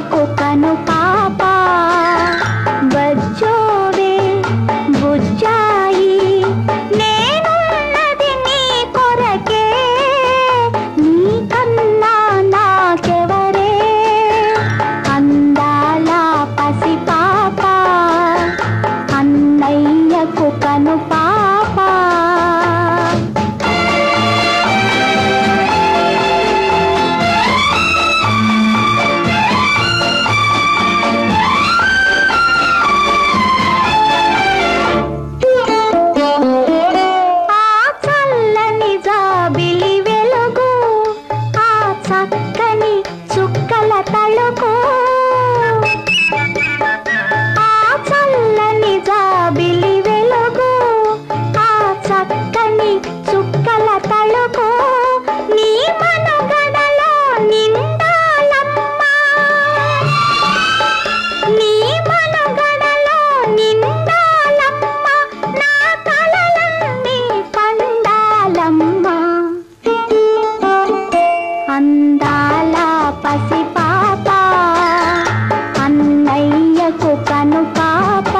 లకు కను పాప బజ్జోవే బుజ్జాయి. నేనున్నది నీ కొరకే నీ కన్నా నాకెవరే? అందాల పసి పాప అన్నయ్యకు కను さ అందాల పసిపాప అన్నయ్యకు కను పాప